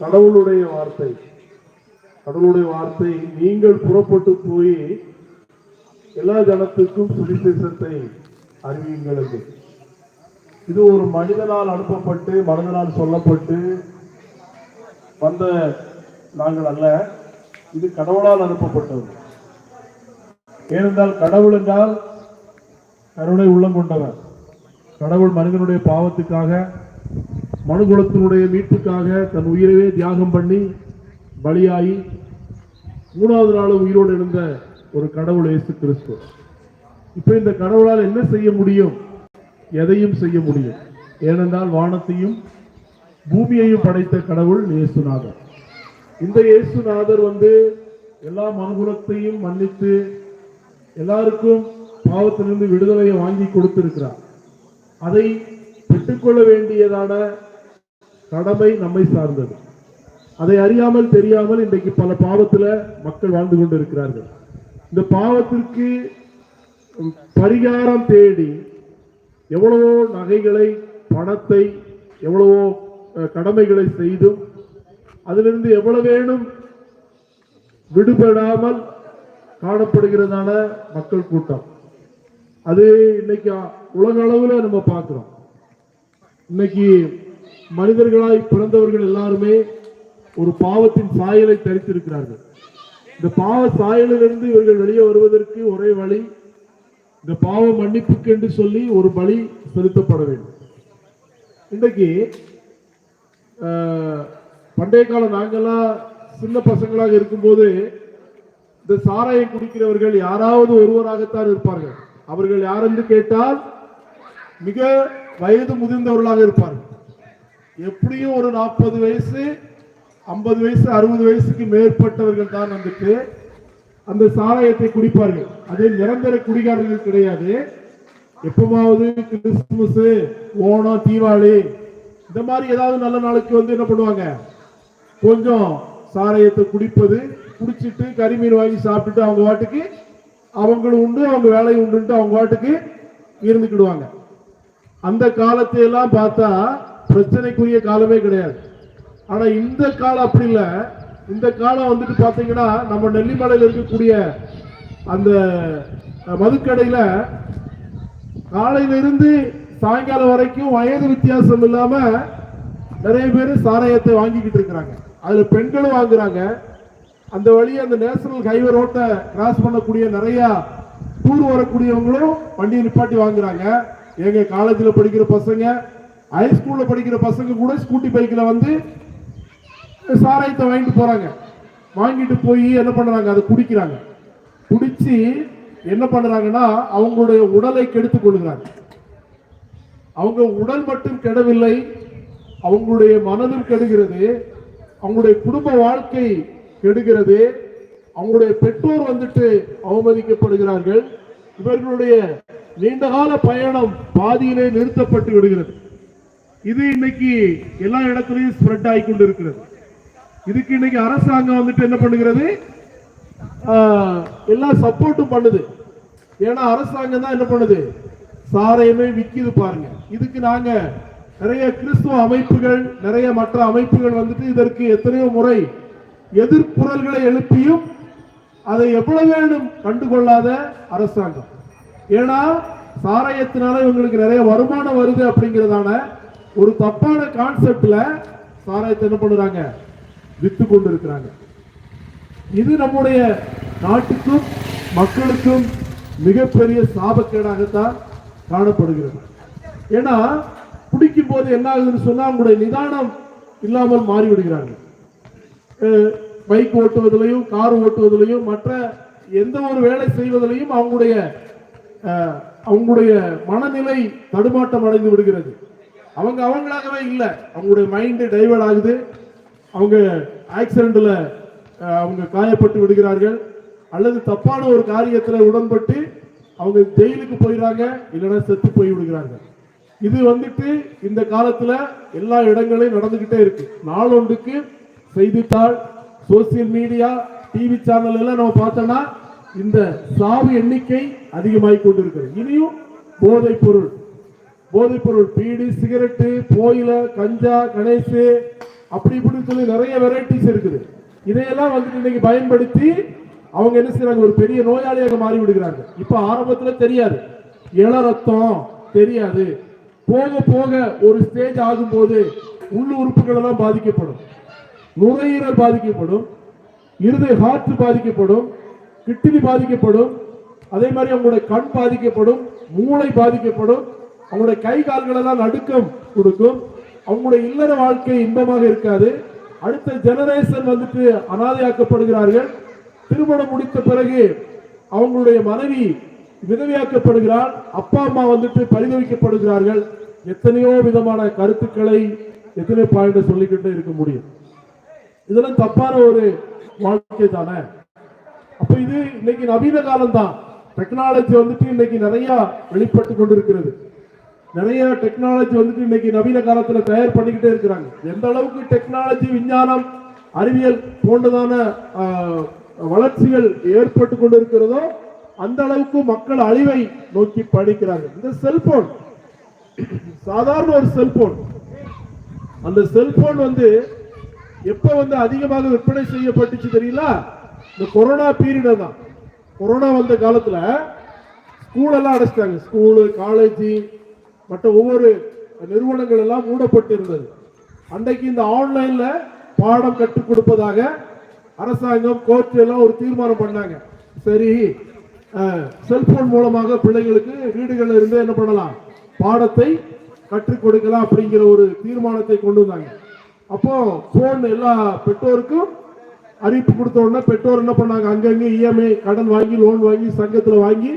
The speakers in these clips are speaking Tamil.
கடவுளுடைய வார்த்தை. கடவுளுடைய வார்த்தை நீங்கள் புறப்பட்டு போய் எல்லா ஜனத்துக்கும் சுவிசேஷத்தை அறிவியுங்கள் என்று. இது ஒரு மனிதனால் அனுப்பப்பட்டு மனிதனால் சொல்லப்பட்டு வந்த நாங்கள் அல்ல. இது கடவுளால் அனுப்பப்பட்டது. ஏனென்றால் கடவுள் என்றால் கருணை உள்ளம் கொண்டவர். கடவுள் மனிதனுடைய பாவத்துக்காக மனுகுலத்தினுடைய மீட்புக்காக தன் உயிரவே தியாகம் பண்ணி பலியாகி மூணாவது நாளும் உயிரோடு எழுந்த ஒரு கடவுள் இயேசு கிறிஸ்து. இப்ப இந்த கடவுளால் என்ன செய்ய முடியும்? எதையும் செய்ய முடியும். ஏனென்றால் வானத்தையும் பூமியையும் படைத்த கடவுள் இயேசுநாதர். இந்த இயேசுநாதர் வந்து எல்லா மனுகுலத்தையும் மன்னித்து எல்லாருக்கும் பாவத்திலிருந்து விடுதலையை வாங்கி கொடுத்திருக்கிறார். அதை பெற்றுக்கொள்ள வேண்டியதான கடமை நம்மை சார்ந்தது. அதை அறியாமல் தெரியாமல் இன்றைக்கு பல பாவத்தில் மக்கள் வாழ்ந்து கொண்டிருக்கிறார்கள். இந்த பாவத்திற்கு பரிகாரம் தேடி எவ்வளவோ நகைகளை பணத்தை எவ்வளவோ கடமைகளை செய்தும் அதிலிருந்து எவ்வளவு வேணும் விடுபடாமல் காணப்படுகிறதான மக்கள் கூட்டம். அது இன்னைக்கு உலக அளவில் நம்ம பார்க்குறோம். இன்னைக்கு மனிதர்களாய் பிறந்தவர்கள் எல்லாருமே ஒரு பாவத்தின் சாயலை தரித்திருக்கிறார்கள். இந்த பாவ சாயலிலிருந்து இவர்கள் வெளியே வருவதற்கு ஒரே வழி இந்த பாவ மன்னிப்புக்கு என்று சொல்லி ஒரு பலி செலுத்தப்பட வேண்டும். இன்றைக்கு ஆஹ், பண்டைய காலம் நாங்கள்லாம் சின்ன பசங்களாக இருக்கும்போது இந்த சாராயம் குடிக்கிறவர்கள் யாராவது ஒருவராகத்தான் இருப்பார்கள். அவர்கள் யாரென்று கேட்டால் மிக வயது முதிர்ந்தவர்களாக இருப்பார்கள். எப்படியும் ஒரு நாற்பது வயசு ஐம்பது வயசு அறுபது வயசுக்கு மேற்பட்டவர்கள் தான் வந்துட்டு அந்த சாராயத்தை குடிப்பார்கள். அது நிரந்தர குடிகாரர்கள் கிடையாது. எப்பமாவது கிறிஸ்துமஸ் ஓணம் தீபாவளி இந்த மாதிரி ஏதாவது நல்ல நாளுக்கு வந்து என்ன பண்ணுவாங்க? கொஞ்சம் சாராயத்தை குடிப்பது குடிச்சிட்டு கறிமீன் வாங்கி சாப்பிட்டுட்டு அவங்க வாட்டுக்கு அவங்களும் உண்டு அவங்க வேலை உண்டுன்ட்டு அவங்க வாட்டுக்கு இருந்துக்கிடுவாங்க. அந்த காலத்தையெல்லாம் பார்த்தா பிரச்சனைக்குரிய காலமே கிடையாது. ஆனா இந்த காலம் அப்படி இல்லை. இந்த காலம் வந்துட்டு பாத்தீங்கன்னா நம்ம நெல்லிமலையில் இருக்கக்கூடிய அந்த மதுக்கடையில் மதுக்கடையில சாயங்காலம் வரைக்கும் வயது வித்தியாசம் இல்லாம நிறைய பேர் சாராயத்தை வாங்கிக்கிட்டு இருக்கிறாங்க. அதுல பெண்களும் வாங்குறாங்க. அந்த வழியை அந்த நேஷனல் ஹைவே ரோட்டை கிராஸ் பண்ணக்கூடிய நிறைய டூர் வரக்கூடியவங்களும் வண்டியை நிப்பாட்டி வாங்குறாங்க. எங்க காலேஜில் படிக்கிற பசங்க ஹை ஸ்கூல்ல படிக்கிற பசங்க கூட ஸ்கூட்டி பைக்கில் வந்து சாராயத்தை வாங்கிட்டு போறாங்க. வாங்கிட்டு போய் என்ன பண்றாங்க? அதை குடிக்கிறாங்க. குடிச்சு என்ன பண்றாங்கன்னா அவங்களுடைய உடலை கெடுத்து கொள்கிறாங்க. அவங்க உடல் மட்டும் கெடவில்லை அவங்களுடைய மனதும் கெடுகிறது அவங்களுடைய குடும்ப வாழ்க்கை கெடுகிறது அவங்களுடைய பெற்றோர் வந்துட்டு அவமதிக்கப்படுகிறார்கள். இவர்களுடைய நீண்டகால பயணம் பாதியிலே நிறுத்தப்பட்டு விடுகிறது. இது இன்னைக்கு எல்லா இடத்துலையும் ஸ்ப்ரெட் ஆகி கொண்டு இருக்கிறது இதுக்கு இன்னைக்கு அரசாங்கம் வந்துட்டு என்ன பண்ணுகிறது? எல்லாம் எல்லா சப்போர்ட்டும் பண்ணுது. ஏன்னா அரசாங்கம் தான் என்ன பண்ணுது? சாரையுமே விற்கிது பாருங்க. இதுக்கு நாங்க நிறைய கிறிஸ்துவ அமைப்புகள் நிறைய மற்ற அமைப்புகள் வந்துட்டு இதற்கு எத்தனையோ முறை எதிர்ப்புரல்களை எழுப்பியும் அதை எவ்வளவு வேணும் கண்டுகொள்ளாத அரசாங்கம். ஏன்னா சாராயத்தினால இவங்களுக்கு நிறைய வருமானம் வருது அப்படிங்கிறதான ஒரு தப்பான கான்செப்ட்ல சாராயத்தை என்ன பண்ணுறாங்க? வித்து கொண்டு இருக்கிறாங்க இது நம்முடைய நாட்டுக்கும் மக்களுக்கும் மிகப்பெரிய சாபக்கேடாகத்தான் காணப்படுகிறது. ஏன்னா குடிக்கும் போது என்ன ஆகுதுன்னு சொன்னா அவங்களுடைய நிதானம் இல்லாமல் மாறிவிடுகிறார்கள். பைக் ஓட்டுவதிலையும் கார் ஓட்டுவதிலையும் மற்ற எந்த ஒரு வேலை செய்வதிலையும் அவங்களுடைய அவங்களுடைய மனநிலை தடுமாட்டம் அடைந்து விடுகிறது. அவங்க அவங்களாகவே இல்லை. அவங்களுடைய மைண்டு டைவர்ட் ஆகுது. அவங்க ஆக்சிடெண்ட்டில் அவங்க காயப்பட்டு விடுகிறார்கள். அல்லது தப்பான ஒரு காரியத்தில் உடன்பட்டு அவங்க ஜெயிலுக்கு போயிடுறாங்க இல்லைன்னா செத்து போய் விடுகிறார்கள். இது வந்துட்டு இந்த காலத்தில் எல்லா இடங்களையும் நடந்துக்கிட்டே இருக்கு. நாளொன்றுக்கு செய்தித்தாள் சோசியல் மீடியா டிவி சேனல் எல்லாம் நம்ம பார்த்தோம்னா இந்த சாவு எண்ணிக்கை அதிகமாகி கொண்டிருக்கிறது. இனியும் போதைப் பொருள். போதைப்பொருள் பீடி சிகரெட்டு போயில கஞ்சா கணேசு அப்படி இப்படின்னு சொல்லி நிறைய வெரைட்டிஸ் இருக்குது. இதையெல்லாம் வந்துட்டு இன்னைக்கு பயன்படுத்தி அவங்க என்ன செய்யறாங்க ஒரு பெரிய நோயாளியாக மாறி விடுகிறாங்க இப்ப ஆரம்பத்துல தெரியாது. இள ரத்தம் தெரியாது. போக போக ஒரு ஸ்டேஜ் ஆகும்போது உள் உறுப்புகள் எல்லாம் பாதிக்கப்படும். நுரையீரல் பாதிக்கப்படும். இருதய ஹார்ட் பாதிக்கப்படும். கிட்னி பாதிக்கப்படும். அதே மாதிரி அவங்களுடைய கண் பாதிக்கப்படும். மூளை பாதிக்கப்படும். அவங்களுடைய கை கால்களை எல்லாம் நடுக்கம் கொடுக்கும். அவங்களுடைய இல்லற வாழ்க்கை இன்பமாக இருக்காது. அடுத்த ஜெனரேஷன் வந்துட்டு அனாதையாக்கப்படுகிறார்கள். திருமணம் முடித்த பிறகு அவங்களுடைய மனைவி விதவையாக்கப்படுகிறார் அப்பா அம்மா வந்துட்டு பரிதவிக்கப்படுகிறார்கள். எத்தனையோ விதமான கருத்துக்களை எத்தனை பாயிண்ட் சொல்லிக்கிட்டே இருக்க முடியும். இதெல்லாம் தப்பான ஒரு வாழ்க்கை தானே. அப்ப இது இன்னைக்கு நவீன காலம் தான் டெக்னாலஜி வந்துட்டு இன்னைக்கு நிறைய வெளிப்பட்டு கொண்டிருக்கிறது. நிறைய டெக்னாலஜி வந்துட்டு இன்னைக்கு நவீன காலத்துல தயார் பண்ணிக்கிட்டே இருக்கிறாங்க. எந்த அளவுக்கு டெக்னாலஜி விஞ்ஞானம் அறிவியல் போன்றதான வளர்ச்சிகள் ஏற்பட்டு கொண்டிருக்கிறதோ அந்த அளவுக்கு மக்கள் அழிவை நோக்கி படிக்கிறாங்க இந்த செல்போன் சாதாரண ஒரு செல்போன் அந்த செல்போன் வந்து எப்ப வந்து அதிகமாக விற்பனை செய்யப்பட்டுச்சு தெரியல இந்த கொரோனா பீரியட தான். கொரோனா வந்த காலத்துல ஸ்கூல் எல்லாம் அடைச்சிட்டாங்க. ஸ்கூலு காலேஜ் மற்ற ஒவ்வொரு நிறுவனங்கள் எல்லாம் மூடப்பட்டு இருந்தது அன்றைக்கு இந்த ஆன்லைன்ல பாடம் கற்றுக் கொடுப்பதாக அரசாங்கம் கோர்ட் எல்லாம் ஒரு தீர்மானம் பண்ணாங்க. சரி செல்போன் மூலமாக பிள்ளைங்களுக்கு வீடுகளில் இருந்து என்ன பண்ணலாம்? பாடத்தை கற்றுக் கொடுக்கலாம் அப்படிங்கிற ஒரு தீர்மானத்தை கொண்டு வந்தாங்க. அப்போ போன் எல்லா பெற்றோருக்கும் அறிவிப்பு கொடுத்த உடனே பெற்றோர் என்ன பண்ணாங்க? அங்கங்கே இஎம்ஐ கடன் வாங்கி லோன் வாங்கி சங்கத்தில் வாங்கி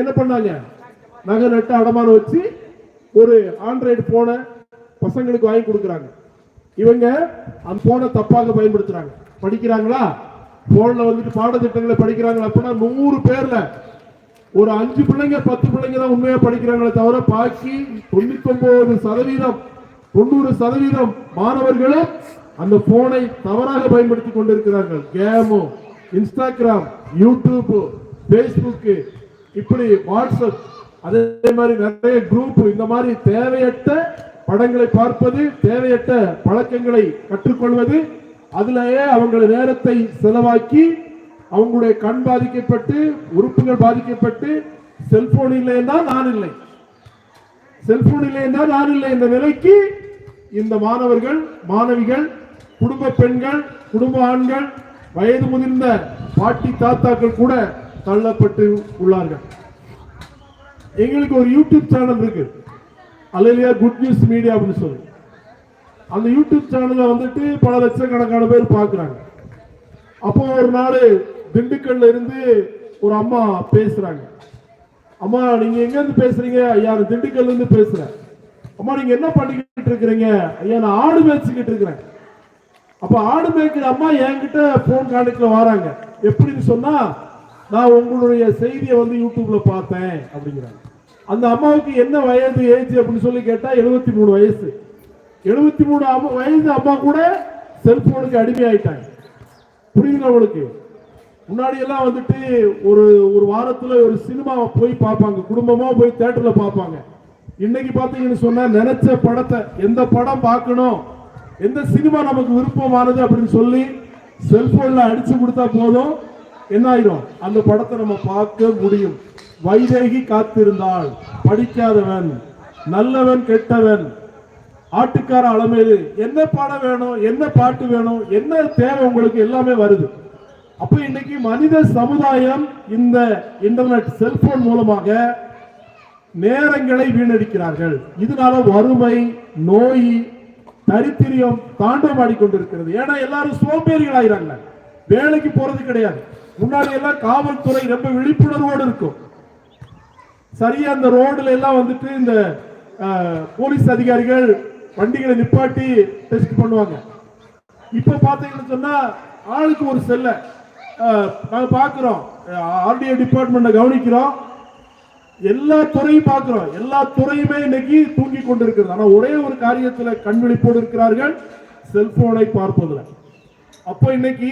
என்ன பண்ணாங்க? நகை நட்டு அடமானம் வச்சு ஒரு ஆண்ட்ராய்டு போனை பசங்களுக்கு வாங்கி கொடுக்குறாங்க. இவங்க அந்த போனை தப்பாக பயன்படுத்துறாங்க. படிக்கிறாங்களா? போன்ல வந்துட்டு பாடத்திட்டங்களை படிக்கிறாங்களா? அப்படின்னா நூறு பேர்ல ஒரு அஞ்சு பிள்ளைங்க பத்து பிள்ளைங்க தான் உண்மையா படிக்கிறாங்களே தவிர பாக்கி தொண்ணூத்தி ஒன்பது சதவீதம் தொண்ணூறு சதவீதம் மாணவர்களும் அந்த போனை தவறாக பயன்படுத்தி கொண்டிருக்கிறார்கள். கேமு இன்ஸ்டாகிராம் யூடியூப் பேஸ்புக்கு இப்படி வாட்ஸ்அப் அதே மாதிரி நிறைய குரூப் இந்த மாதிரி தேவையற்ற படங்களை பார்ப்பது தேவையற்ற பழக்கங்களை கற்றுக்கொள்வது அதிலேயே அவங்கள நேரத்தை செலவாக்கி அவங்களுடைய கண் பாதிக்கப்பட்டு உறுப்புகள் பாதிக்கப்பட்டு செல்போன் இல்லைன்னா நான் இல்லை. செல்போன் இல்லைன்னா நான் இல்லை என்ற நிலைக்கு இந்த மாணவர்கள் மாணவிகள் குடும்ப பெண்கள் குடும்ப ஆண்கள் வயது முதிர்ந்த பாட்டி தாத்தாக்கள் கூட தள்ளப்பட்டு உள்ளார்கள். எங்களுக்கு ஒரு யூடியூப் சேனல் இருக்கு. அலையிலியா குட் நியூஸ் மீடியா அப்படின்னு சொல்லி. அந்த யூடியூப் சேனலை வந்துட்டு பல லட்சக்கணக்கான பேர் பார்க்குறாங்க. அப்போ ஒரு நாள் திண்டுக்கல்ல இருந்து ஒரு அம்மா பேசுறாங்க. அம்மா நீங்க எங்க இருந்து பேசுறீங்க? ஐயா நான் திண்டுக்கல்ல இருந்து பேசுறேன். அம்மா நீங்க என்ன பண்ணிக்கிட்டு இருக்கிறீங்க? ஐயா நான் ஆடு மேய்ச்சிக்கிட்டு இருக்கிறேன். அப்ப ஆடு மேய்க்கிற அம்மா என்கிட்ட போன் கான்டாக்ட்ல வராங்க. எப்படின்னு சொன்னா நான் உங்களுடைய செய்தியை வந்து யூடியூப்ல பார்த்தேன் அப்படிங்கிறாங்க. அந்த அம்மாவுக்கு என்ன வயது ஏஜ் அப்படின்னு சொல்லி கேட்டா எழுபத்தி மூணு வயசு. எழுபத்தி மூணு அம்மா- வயது அம்மா கூட செல்போனுக்கு அடிமையாயிட்டாங்க. புரியுதுங்களா அவளுக்கு முன்னாடி எல்லாம் வந்துட்டு ஒரு ஒரு வாரத்துல ஒரு சினிமாவை போய் பார்ப்பாங்க. குடும்பமா போய் தேட்டரில் பார்ப்பாங்க. இன்னைக்கு பார்த்தீங்கன்னு சொன்னா நினைச்ச படத்தை எந்த படம் பார்க்கணும் எந்த சினிமா நமக்கு விருப்பமானது அப்படின்னு சொல்லி செல்போன்ல அடிச்சு கொடுத்தா போதும். என்ன ஆயிடும் அந்த படத்தை நம்ம பார்க்க முடியும். வைதேகி காத்திருந்தாள். படிக்காதவன் நல்லவன் கெட்டவன். ஆட்டுக்கார அளமேது என்ன பாடம் வேணும் என்ன பாட்டு வேணும் என்ன தேவை உங்களுக்கு எல்லாமே வருது. அப்ப இன்னைக்கு மனித சமுதாயம் இந்த இன்டர்நெட் செல்போன் மூலமாக நேரங்களை வீணடிக்கிறார்கள். இதனால வறுமை நோய் தரித்திரியம் தாண்டவமாடி கொண்டிருக்கிறது ஏன்னா எல்லாரும் சோம்பேறிகள் வேலைக்கு போறது கிடையாது. முன்னாடி எல்லாம் காவல்துறை ரொம்ப விழிப்புணர்வோடு இருக்கும். சரியா அந்த ரோடுல எல்லாம் வந்துட்டு இந்த போலீஸ் அதிகாரிகள் வண்டிகளை நிப்பாட்டி டெஸ்ட் பண்ணுவாங்க. இப்ப பாத்தீங்கன்னு சொன்னா ஆளுக்கு ஒரு செல்ல. நாங்க பாக்குறோம். ஆர்டிஓ டிபார்ட்மெண்ட்டை கவனிக்கிறோம். எல்லா துறையும் பார்க்கிறோம் எல்லா துறையுமே இன்னைக்கு தூங்கி கொண்டிருக்கிறது. ஆனா ஒரே ஒரு காரியத்துல கண்விழிப்போடு இருக்கிறார்கள் செல்போனை பார்ப்பதுல அப்போ இன்னைக்கு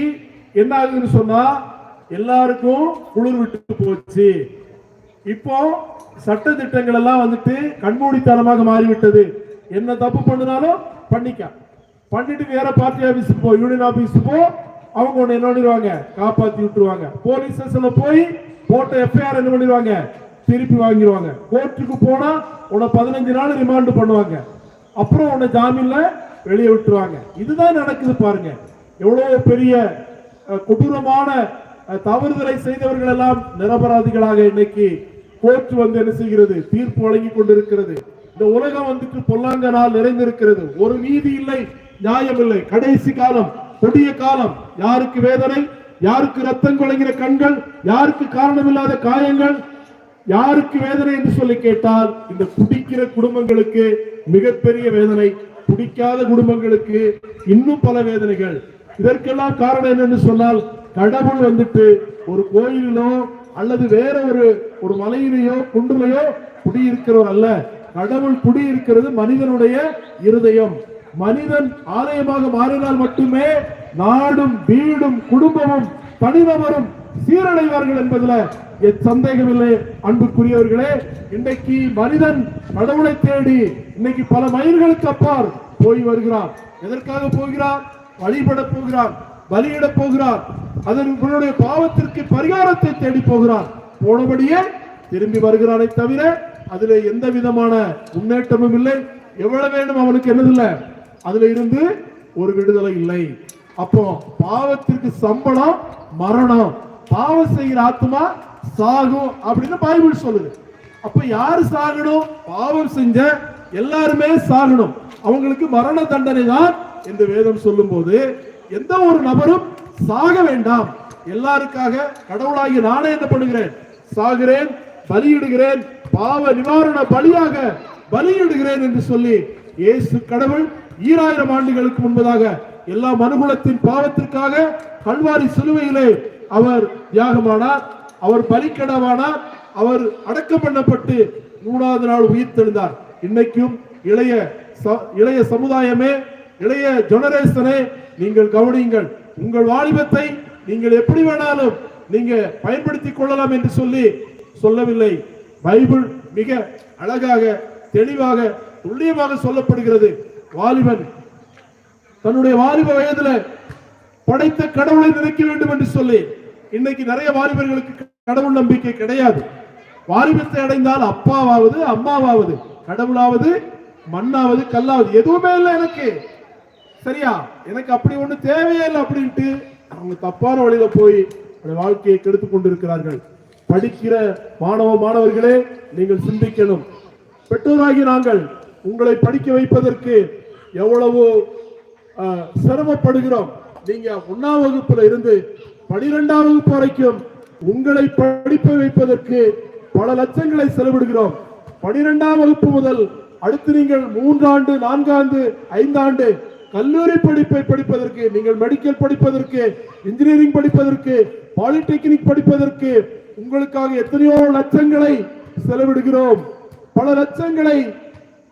என்ன ஆகுதுன்னு சொன்னா எல்லாருக்கும் குளிர் விட்டு போச்சு. இப்போ சட்ட திட்டங்கள் எல்லாம் வந்துட்டு கண்மூடித்தனமாக மாறிவிட்டது. என்ன தப்பு பண்ணினாலும் பண்ணிக்க. பண்ணிட்டு வேற பார்ட்டி ஆபீஸுக்கு போ யூனியன் ஆபீஸுக்கு போ அவங்க உன்னை என்ன பண்ணிடுவாங்க? காப்பாத்தி விட்டுருவாங்க. போலீஸ் ஸ்டேஷன்ல போய் போட்ட எஃப்ஐஆர் என்ன பண்ணிடுவாங்க? திருப்பி வாங்கிடுவாங்க. கோர்ட்டுக்கு போனா உன்னை பதினஞ்சு நாள் ரிமாண்ட் பண்ணுவாங்க. அப்புறம் உன்னை ஜாமீன்ல வெளியே விட்டுருவாங்க. இதுதான் நடக்குது பாருங்க. எவ்வளவு பெரிய கொடூரமான தவறுதலை செய்தவர்கள் எல்லாம் நிரபராதிகளாக இன்னைக்கு கோர்ட் வந்து என்ன செய்கிறது? தீர்ப்பு வழங்கி கொண்டிருக்கிறது. இந்த உலகம் வந்துட்டு பொல்லாங்க நாள் நிறைந்திருக்கிறது. ஒரு நீதி இல்லை நியாயம் இல்லை. கடைசி காலம் கொடிய காலம். யாருக்கு வேதனை? யாருக்கு ரத்தம் குழங்கிற கண்கள்? யாருக்கு காரணமில்லாத காயங்கள்? யாருக்கு வேதனை என்று சொல்லி கேட்டால் இந்த குடிக்கிற குடும்பங்களுக்கு மிகப்பெரிய வேதனை. குடிக்காத குடும்பங்களுக்கு இன்னும் பல வேதனைகள். இதற்கெல்லாம் காரணம் என்னன்னு சொன்னால் கடவுள் வந்துட்டு ஒரு கோயிலிலும் அல்லது வேற ஒரு ஒரு மலையிலேயோ குன்றுலையோ குடியிருக்கிறவர் அல்ல. கடவுள் குடியிருக்கிறது மனிதனுடைய இருதயம். மனிதன் ஆலயமாக மாறினால் மட்டுமே நாடும் வீடும் குடும்பமும் தனிநபரும் சீரடைவார்கள் என்பதில் எத் சந்தேகமில்லை அன்புக்குரியவர்களே இன்றைக்கு மனிதன் கடவுளை தேடி இன்னைக்கு பல மயில்களுக்கு அப்பால் போய் வருகிறார். எதற்காக போகிறார்? வழிபட போகிறார். பலியிட போகிறார். அதனுடைய பாவத்திற்கு பரிகாரத்தை தேடி போகிறார். போனபடியே திரும்பி வருகிறானே தவிர அதுல எந்த விதமான முன்னேற்றமும் இல்லை. எவ்வளவு வேண்டும் அவனுக்கு என்னதில்லை. அதுல இருந்து ஒரு விடுதலை இல்லை. அப்போ பாவத்திற்கு சம்பளம் மரணம் பாவம் செய்கிற ஆத்மா சாகும் அப்படின்னு பைபிள் சொல்லுது. அப்ப யாரு சாகணும்? பாவம் செஞ்ச எல்லாருமே சாகணும். அவங்களுக்கு மரண தண்டனை தான் என்று வேதம் சொல்லும் போது எந்த ஒரு நபரும் சாக வேண்டாம். எல்லாருக்காக கடவுளாகி நானே என்ன பண்ணுகிறேன்? சாகிறேன் பலியிடுகிறேன் பாவ நிவாரண பலியாக பலியிடுகிறேன் என்று சொல்லி இயேசு கடவுள் ஈராயிரம் ஆண்டுகளுக்கு முன்பதாக எல்லா மனுகுலத்தின் பாவத்திற்காக கல்வாரி சிலுவையிலே அவர் தியாகமானார் அவர் பலிக்கடவானார் அவர் அடக்கம் பண்ணப்பட்டு மூணாவது நாள் உயிர் தெழுந்தார் இன்னைக்கும் இளைய ச- இளைய சமுதாயமே இளைய ஜெனரேஷனே நீங்கள் கவனியுங்கள். உங்கள் வாலிபத்தை நீங்கள் எப்படி வேணாலும் நீங்க பயன்படுத்திக் கொள்ளலாம் என்று சொல்லி சொல்லவில்லை. பைபிள் மிக அழகாக தெளிவாக துல்லியமாக சொல்லப்படுகிறது. வாலிபன் தன்னுடைய வாலிப வயதுல படைத்த கடவுளை நினைக்க வேண்டும் என்று சொல்லி இன்னைக்கு நிறைய வாலிபர்களுக்கு கடவுள் நம்பிக்கை கிடையாது. வாலிபத்தை அடைந்தால் அப்பாவாவது அம்மாவாவது கடவுளாவது மண்ணாவது கல்லாவது எதுவுமே இல்லை எனக்கு. சரியா? எனக்கு அப்படி ஒண்ணு தேவையே இல்லை அப்படின்ட்டு அவங்க தப்பான வழியில போய் வாழ்க்கையை கெடுத்து கொண்டிருக்கிறார்கள். படிக்கிற மாணவ மாணவர்களே நீங்கள் சிந்திக்கணும். பெற்றோராகி நாங்கள் உங்களை படிக்க வைப்பதற்கு எவ்வளவு சிரமப்படுகிறோம். நீங்க ஒன்னாம் வகுப்புல இருந்து பனிரெண்டாம் வகுப்பு வரைக்கும் உங்களை படிப்ப வைப்பதற்கு பல லட்சங்களை செலவிடுகிறோம். பனிரெண்டாம் வகுப்பு முதல் அடுத்து நீங்கள் மூன்றாண்டு நான்காண்டு ஐந்தாண்டு கல்லூரி படிப்பை படிப்பதற்கு நீங்கள் மெடிக்கல் படிப்பதற்கு இன்ஜினியரிங் படிப்பதற்கு பாலிடெக்னிக் படிப்பதற்கு உங்களுக்காக எத்தனையோ லட்சங்களை செலவிடுகிறோம். பல லட்சங்களை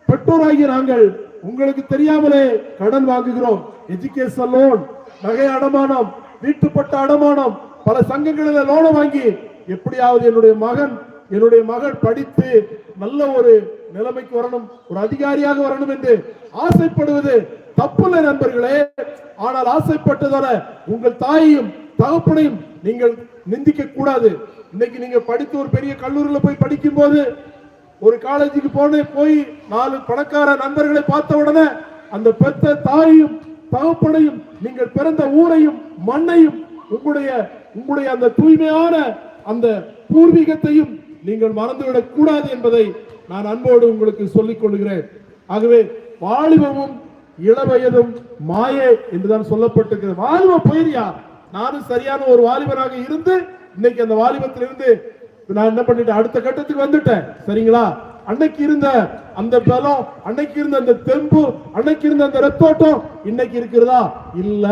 பெற்றோராகிய நாங்கள் உங்களுக்கு தெரியாமலே கடன் வாங்குகிறோம். எஜுகேஷன் லோன் நகை அடமானம் வீட்டுப்பட்ட அடமானம் பல சங்கங்களில் லோனை வாங்கி எப்படியாவது என்னுடைய மகன் என்னுடைய மகள் படித்து நல்ல ஒரு நிலைமைக்கு வரணும் ஒரு அதிகாரியாக வரணும் என்று ஆசைப்படுவது தப்புல நண்பர்களே ஆனால் ஆசைப்பட்டதான உங்கள் தாயையும் தகப்பனையும் நீங்கள் நிந்திக்க கூடாது. இன்னைக்கு நீங்க படித்து ஒரு பெரிய கல்லூரியில போய் படிக்கும் போது ஒரு காலேஜுக்கு போன போய் நாலு பணக்கார நண்பர்களை பார்த்த உடனே அந்த பெத்த தாயையும் தகப்பனையும் நீங்கள் பிறந்த ஊரையும் மண்ணையும் உங்களுடைய உங்களுடைய அந்த தூய்மையான அந்த பூர்வீகத்தையும் நீங்கள் மறந்துவிடக் கூடாது என்பதை நான் அன்போடு உங்களுக்கு சொல்லிக் கொள்கிறேன். ஆகவே வாலிபமும் இளவயதும் மாயே என்றுதான் சொல்லப்பட்டிருக்கிறது. வாலிப போயிரியா நானும் சரியான ஒரு வாலிபனாக இருந்து இன்னைக்கு அந்த வாலிபத்திலிருந்து நான் என்ன பண்ணிட்டேன்? அடுத்த கட்டத்துக்கு வந்துட்டேன். சரிங்களா? அன்னைக்கு இருந்த அந்த பலம் அன்னைக்கு இருந்த அந்த தெம்பு அன்னைக்கு இருந்த அந்த ரத்தோட்டம் இன்னைக்கு இருக்கிறதா? இல்ல.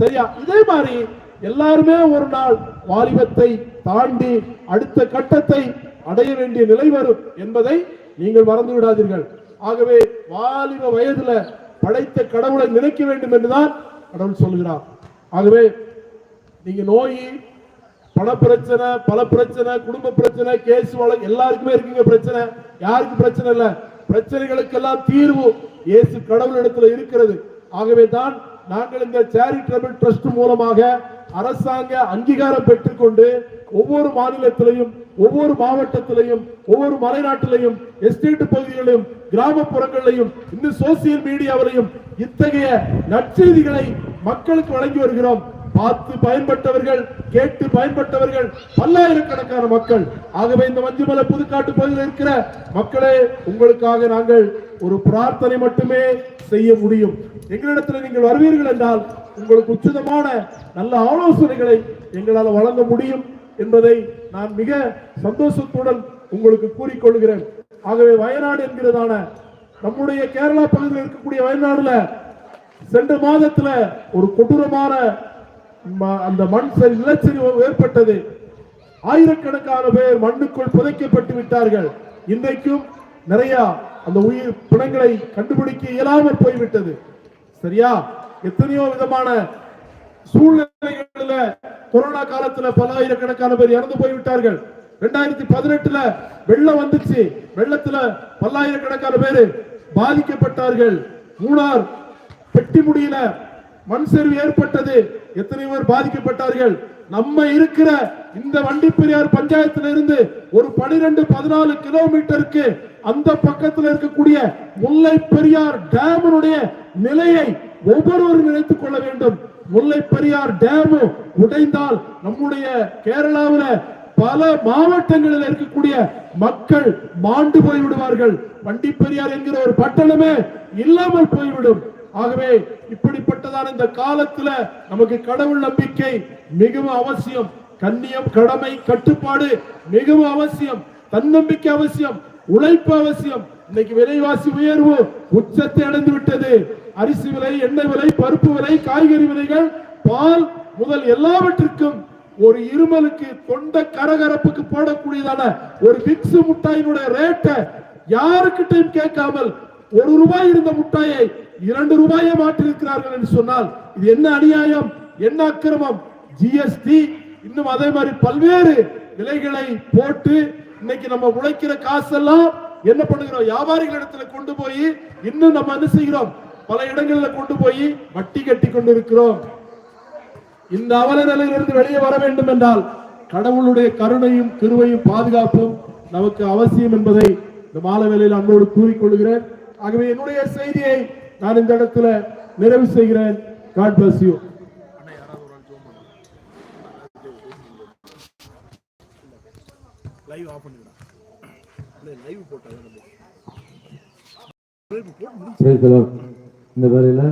சரியா? இதே மாதிரி எல்லாருமே ஒரு நாள் வாலிபத்தை தாண்டி அடுத்த கட்டத்தை அடைய வேண்டிய நிலை வரும் என்பதை நீங்கள் மறந்து விடாதீர்கள் ஆகவே வாலிப வயதுல படைத்த கடவுளை நினைக்க வேண்டும் என்றுதான் கடவுள் சொல்கிறார் ஆகவே நீங்க நோய் பண பிரச்சனை பல பிரச்சனை குடும்ப பிரச்சனை கேஸ் வழக்கு எல்லாருக்குமே இருக்குங்க பிரச்சனை. யாருக்கு பிரச்சனை இல்ல? பிரச்சனைகளுக்கெல்லாம் தீர்வு இயேசு கடவுளிடத்துல இருக்கிறது. ஆகவே தான் நாங்கள் இந்த சேரிட்டபிள் ட்ரஸ்ட் மூலமாக அரசாங்க அங்கீகாரம் பெற்றுக்கொண்டு ஒவ்வொரு மாநிலத்திலையும் ஒவ்வொரு மாவட்டத்திலையும் ஒவ்வொரு மலைநாட்டிலையும் எஸ்டேட் பகுதிகளிலும் கிராமப்புறங்களிலையும் இன்னும் சோசியல் மீடியாவிலையும் இத்தகைய நற்செய்திகளை மக்களுக்கு வழங்கி வருகிறோம். பார்த்து பயன்பட்டவர்கள் கேட்டு பயன்பட்டவர்கள் பல்லாயிரக்கணக்கான மக்கள். ஆகவே இந்த மஞ்சுமலை புதுக்காட்டு பகுதியில் இருக்கிற மக்களே உங்களுக்காக நாங்கள் ஒரு பிரார்த்தனை மட்டுமே செய்ய முடியும். எங்களிடத்தில் நீங்கள் வருவீர்கள் என்றால் உங்களுக்கு உச்சிதமான நல்ல ஆலோசனைகளை எங்களால் வழங்க முடியும் என்பதை நான் மிக சந்தோஷத்துடன் உங்களுக்கு கூறிக்கொள்கிறேன். ஆகவே வயநாடு என்கிறதான நம்முடைய கேரளா பகுதியில் இருக்கக்கூடிய வயநாடுல சென்ற மாதத்துல ஒரு கொடூரமான ம- அந்த மண் சரி நிலச்சரிவு ஏற்பட்டது. ஆயிரக்கணக்கான பேர் மண்ணுக்குள் புதைக்கப்பட்டு விட்டார்கள். இன்றைக்கும் நிறைய அந்த உயிர் பிணங்களை கண்டுபிடிக்க இயலாமல் போய்விட்டது. சரியா? எத்தனையோ விதமான சூழ்நிலைகளில கொரோனா காலத்துல பல்லாயிரக்கணக்கான பேர் இறந்து போய்விட்டார்கள். ரெண்டாயிரத்தி பதினெட்டுல வெள்ளம் வந்துச்சு. வெள்ளத்துல பல்லாயிரக்கணக்கான பேர் பாதிக்கப்பட்டார்கள். மூணார் பெட்டி முடியல மண் சரிவு ஏற்பட்டது. எத்தனை பேர் பாதிக்கப்பட்டார்கள். நம்ம இருக்கிற இந்த வண்டிப்பெரியார் பஞ்சாயத்துல இருந்து ஒரு பனிரெண்டு பதினாலு கிலோமீட்டருக்கு அந்த பக்கத்துல இருக்கக்கூடிய முல்லை பெரியார் டேமனுடைய நிலையை ஒவ்வொருவரும் நினைத்துக் கொள்ள வேண்டும். முல்லை பெரியார் டேம் உடைந்தால் நம்முடைய கேரளாவில பல மாவட்டங்களில் இருக்கக்கூடிய மக்கள் மாண்டு போய் விடுவார்கள் வண்டிப்பெரியார் என்கிற ஒரு பட்டணமே இல்லாமல் போய்விடும். ஆகவே இப்படிப்பட்டதான இந்த காலத்துல நமக்கு கடவுள் நம்பிக்கை மிகவும் அவசியம். கண்ணியம் கடமை கட்டுப்பாடு மிகவும் அவசியம். தன்னம்பிக்கை அவசியம். உழைப்பு அவசியம். இன்னைக்கு விலைவாசி உயர்வு உச்சத்தை அடைந்து விட்டது அரிசி விலை எண்ணெய் விலை பருப்பு விலை காய்கறி விலைகள் பால் முதல் எல்லாவற்றிற்கும் ஒரு இருமலுக்கு தொண்ட கரகரப்புக்கு போடக்கூடியதான ஒரு விக்ஸ் முட்டாயினுடைய ரேட்டை யாருக்கிட்டையும் கேட்காமல் ஒரு ரூபாய் இருந்த முட்டாயை இரண்டு ரூபாயை மாற்றிருக்கிறார்கள் என்று சொன்னால் இது என்ன அநியாயம் என்ன அக்கிரமம்? ஜிஎஸ்டி இன்னும் அதே மாதிரி பல்வேறு விலைகளை போட்டு இன்னைக்கு நம்ம உழைக்கிற காசெல்லாம் என்ன பண்ணுகிறோம்? வியாபாரிகள் இடத்துல கொண்டு போய் இன்னும் நம்ம என்ன செய்கிறோம்? பல இடங்கள்ல கொண்டு போய் வட்டி கட்டி கொண்டு இருக்கிறோம் இந்த அவல நிலையிலிருந்து வெளியே வர வேண்டும் என்றால் கடவுளுடைய கருணையும் கிருபையும் பாதுகாப்பும் நமக்கு அவசியம் என்பதை இந்த மாலை வேளையில் அன்போடு கூறிக்கொள்கிறேன். ஆகவே என்னுடைய செய்தியை நான் இந்த இடத்துல நிறைவு செய்கிறேன். God bless you. Live off பண்ணிவிடா இல்லை லைவ் போட்டால் இந்த வேலையில்